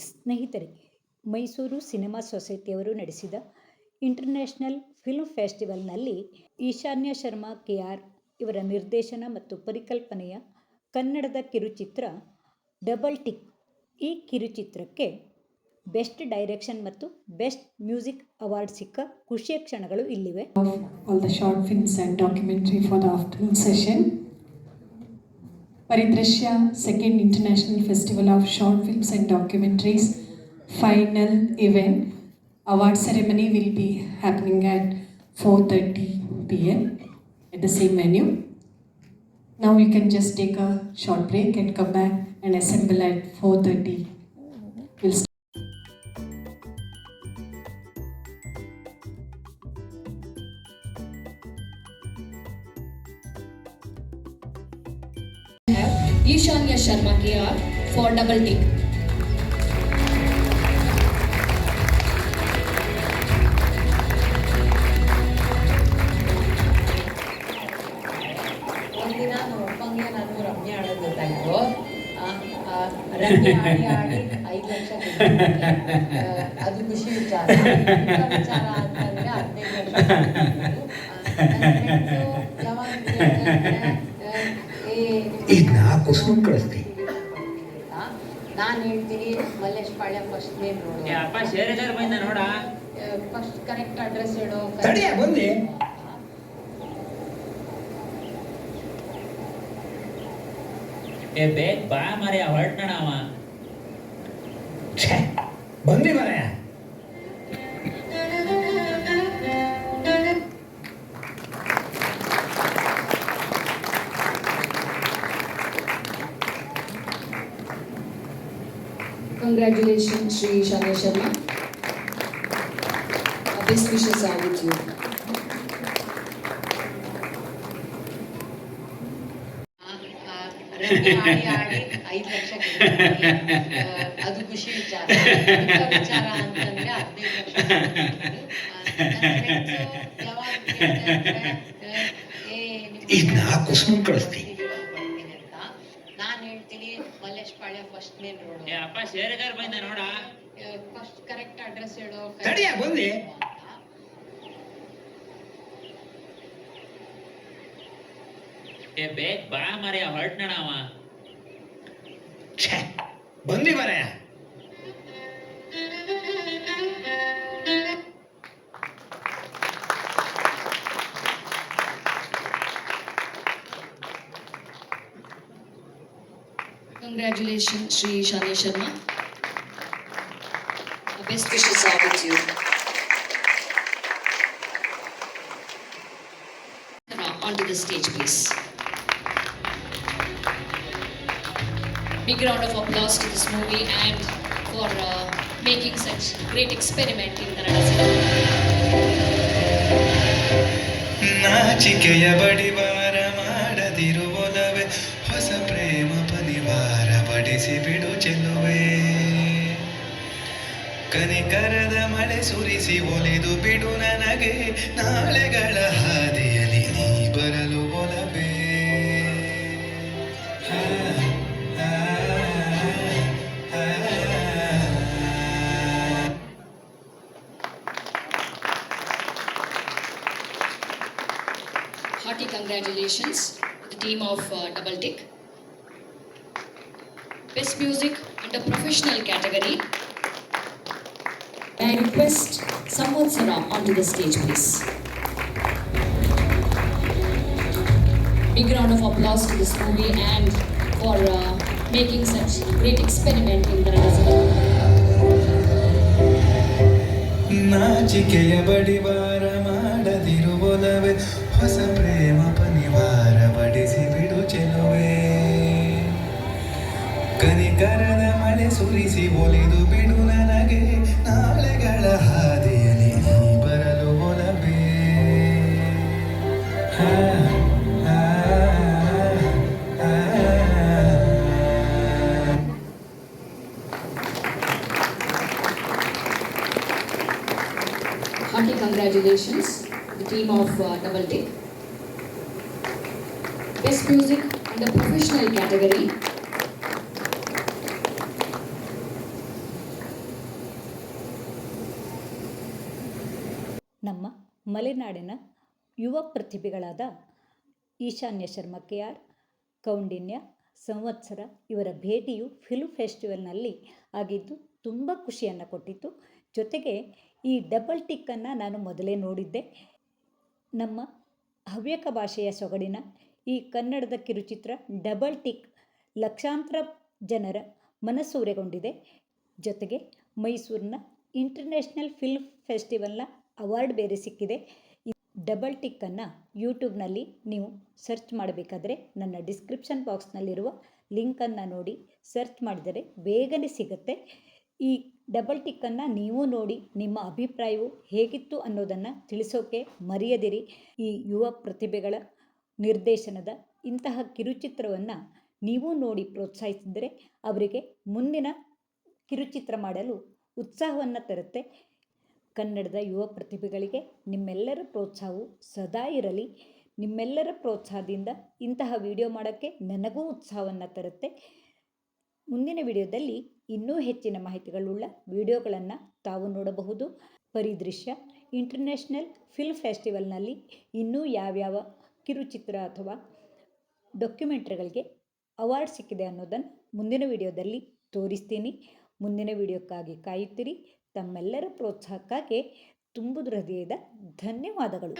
ಸ್ನೇಹಿತರೆ, ಮೈಸೂರು ಸಿನಿಮಾ ಸೊಸೈಟಿಯವರು ನಡೆಸಿದ international film ಫೆಸ್ಟಿವಲ್ನಲ್ಲಿ ಈಶಾನ್ಯ ಶರ್ಮಾ ಕೆ ಆರ್ ಇವರ ನಿರ್ದೇಶನ ಮತ್ತು ಪರಿಕಲ್ಪನೆಯ ಕನ್ನಡದ ಕಿರುಚಿತ್ರ ಡಬಲ್ ಟಿಕ್ ಈ ಕಿರುಚಿತ್ರಕ್ಕೆ ಬೆಸ್ಟ್ ಡೈರೆಕ್ಷನ್ ಮತ್ತು ಬೆಸ್ಟ್ ಮ್ಯೂಸಿಕ್ ಅವಾರ್ಡ್ ಸಿಕ್ಕ ಖುಷಿಯ ಕ್ಷಣಗಳು ಇಲ್ಲಿವೆ all the short films and documentary for the afternoon session. Paridrashya second International Festival of Short Films and Documentaries final event. Award ceremony will be happening at 4:30 p.m. at the same venue. Now you can just take a short break and come back and assemble at 4:30. We'll Ishanya Sharma KR for double T ಒಂದಿನ ನಮ್ಮ ಅಪ್ಪಂಗೆ ನಾನು ರಮ್ಯ ಆಡೋದು ಗೊತ್ತಾಯ್ತು ಆ, ಆ, ರಮ್ಯ ಆಡಿ ಆಡಿ ಐದು ಲಕ್ಷ ಅದು ಖುಷಿ ವಿಚಾರ. ವಿಚಾರ ಅಂತಂದ್ರೆ ಹದಿನೈದು ಲಕ್ಷ ಯಾವಾಗ ಕೇಳ್ತಾರೆ, ಆ, ಏ, ನಿಮ್ಗೆ ಕುಸುಮ್ ಕಳಿಸ್ತಿ. ನಾನು ಹೇಳ್ತೀನಿ ಮಲ್ಲೇಶ್ ಪಾಳ್ಯ ಫಸ್ಟ್ ನೇಮ್ ನೋಡಿ. ಅಪ್ಪ ಶೇರೆದಾರ್ ಬಂದ ನೋಡ. ಫಸ್ಟ್ ಕರೆಕ್ಟ್ ಅಡ್ರೆಸ್ ಹೇಳು ಬಂದೆ ಏ ಬೇಗ ಬಾ ಮರೆ ಹೊರಟಣ ಅವ. ಛೇ ಬಂದಿ ಮರೆಯ. Congratulations, Sri Ishanya Sharma. Our best wishes are with you. ರಮ್ಯ ಆಡಿ ಆಡಿ ಐದು ಲಕ್ಷ ಗೆದ್ದಿದ್ದೀನಿ. ಆ, ಅದು ಖುಷಿ ವಿಚಾರ ಇಂಥ ವಿಚಾರ ಅಂತಂದ್ರೆ ಹದಿನೈದು ಲಕ್ಷ ಗೆದ್ದಿದ್ದೀನಿ. ಆ, ನನ್ನ friends ಶೇರೆದಾರ್ ಬಂದ ನೋಡ. ಫಸ್ಟ್ ಕರೆಕ್ಟ್ ಅಡ್ರೆಸ್ ಹೇಳು. ತಡಿಯ ಬಂದಿ ಏ ಬೇಗ ಬಾ ಮರೆಯ ಹೊರಟ್ನಣ ಅವ. ಬಂದಿ ಮರೆಯ Congratulations, Sri Ishanya Sharma. Our best wishes are with you. Now, onto the stage, please. Big round of applause to this movie and for uh, making such great experiment in Kannada cinema. ನಾಚಿಕೆಯ ಬಡಿವಾರ ಕನಿಕರದ ಮಳೆ ಸುರಿಸಿ ಒಲಿದು ಬಿಡು ನನಗೆ ನಾಳೆಗಳ ಹಾದಿಯಲ್ಲಿ ನೀ ಬರಲು ಒಲವೇ ಆ, ಆ, ಆ, ಆ. Hearty congratulations to the team of uh, Double Tick. Best music under professional category. I request Samvatsara onto the stage, please. Big round of applause to this movie and for uh, making such great experiment in Kannada cinema. ನಾಚಿಕೆಯ ಬಡಿವಾರ ಮಾಡದಿರುವುದವೇ ಹೊಸ ಕನಿಕರದ ಮಳೆ ಸುರಿಸಿ ಒಲಿದು ಬಿಡು ನನಗೆ ನಾಳೆಗಳ ಹಾದಿಯಲ್ಲಿ ನೀ ಬರಲು ಒಲವೇ ಆ, ಆ, ಆ, ಆ. Hearty congratulations to the team of uh, Double Tick. Best music under professional category. ನಮ್ಮ ಮಲೆನಾಡಿನ ಯುವ ಪ್ರತಿಭೆಗಳಾದ ಈಶಾನ್ಯ ಶರ್ಮ ಕೆ ಆರ್ ಕೌಂಡಿನ್ಯ, ಸಂವತ್ಸರ ಇವರ ಭೇಟಿಯು ಫಿಲ್ಮ್ ಫೆಸ್ಟಿವಲ್ನಲ್ಲಿ ಆಗಿದ್ದು ತುಂಬ ಖುಷಿಯನ್ನು ಕೊಟ್ಟಿತ್ತು. ಜೊತೆಗೆ ಈ ಡಬಲ್ ಟಿಕ್ಕನ್ನು ನಾನು ಮೊದಲೇ ನೋಡಿದ್ದೆ. ನಮ್ಮ ಹವ್ಯಕ ಭಾಷೆಯ ಸೊಗಡಿನ ಈ ಕನ್ನಡದ ಕಿರುಚಿತ್ರ ಡಬಲ್ ಟಿಕ್ ಲಕ್ಷಾಂತರ ಜನರ ಮನಸ್ಸೂರೆಗೊಂಡಿದೆ ಜೊತೆಗೆ ಮೈಸೂರಿನ ಇಂಟರ್ನ್ಯಾಷನಲ್ ಫಿಲ್ಮ್ ಫೆಸ್ಟಿವಲ್ನ ಅವಾರ್ಡ್ ಬೇರೆ ಸಿಕ್ಕಿದೆ. ಡಬಲ್ ಟಿಕ್ಕನ್ನು ಯೂಟ್ಯೂಬ್ನಲ್ಲಿ ನೀವು ಸರ್ಚ್ ಮಾಡಬೇಕಾದ್ರೆ ನನ್ನ ಡಿಸ್ಕ್ರಿಪ್ಷನ್ ಬಾಕ್ಸ್ನಲ್ಲಿರುವ ಲಿಂಕನ್ನು ನೋಡಿ ಸರ್ಚ್ ಮಾಡಿದರೆ ಬೇಗನೆ ಸಿಗುತ್ತೆ. ಈ ಡಬಲ್ ಟಿಕ್ಕನ್ನು ನೀವು ನೋಡಿ ನಿಮ್ಮ ಅಭಿಪ್ರಾಯವು ಹೇಗಿತ್ತು ಅನ್ನೋದನ್ನು ತಿಳಿಸೋಕೆ ಮರೆಯದಿರಿ. ಈ ಯುವ ಪ್ರತಿಭೆಗಳ ನಿರ್ದೇಶನದ ಇಂತಹ ಕಿರುಚಿತ್ರವನ್ನು ನೀವು ನೋಡಿ ಪ್ರೋತ್ಸಾಹಿಸಿದರೆ ಅವರಿಗೆ ಮುಂದಿನ ಕಿರುಚಿತ್ರ ಮಾಡಲು ಉತ್ಸಾಹವನ್ನು ತರುತ್ತೆ. ಕನ್ನಡದ ಯುವ ಪ್ರತಿಭೆಗಳಿಗೆ ನಿಮ್ಮೆಲ್ಲರ ಪ್ರೋತ್ಸಾಹವು ಸದಾ ಇರಲಿ. ನಿಮ್ಮೆಲ್ಲರ ಪ್ರೋತ್ಸಾಹದಿಂದ ಇಂತಹ ವಿಡಿಯೋ ಮಾಡೋಕ್ಕೆ ನನಗೂ ಉತ್ಸಾಹವನ್ನು ತರುತ್ತೆ. ಮುಂದಿನ ವಿಡಿಯೋದಲ್ಲಿ ಇನ್ನೂ ಹೆಚ್ಚಿನ ಮಾಹಿತಿಗಳುಳ್ಳ ವಿಡಿಯೋಗಳನ್ನು ತಾವು ನೋಡಬಹುದು. ಪರಿದೃಶ್ಯ ಇಂಟರ್ನ್ಯಾಷನಲ್ ಫಿಲ್ಮ್ ಫೆಸ್ಟಿವಲ್ನಲ್ಲಿ ಇನ್ನೂ ಯಾವ್ಯಾವ ಕಿರುಚಿತ್ರ ಅಥವಾ ಡಾಕ್ಯುಮೆಂಟ್ರಿಗಳಿಗೆ ಅವಾರ್ಡ್ ಸಿಕ್ಕಿದೆ ಅನ್ನೋದನ್ನು ಮುಂದಿನ ವಿಡಿಯೋದಲ್ಲಿ ತೋರಿಸ್ತೀನಿ. ಮುಂದಿನ ವಿಡಿಯೋಕ್ಕಾಗಿ ಕಾಯುತ್ತೀರಿ. ತಮ್ಮೆಲ್ಲರ ಪ್ರೋತ್ಸಾಹಕ್ಕಾಗಿ ತುಂಬುದು ಹೃದಯದ ಧನ್ಯವಾದಗಳು.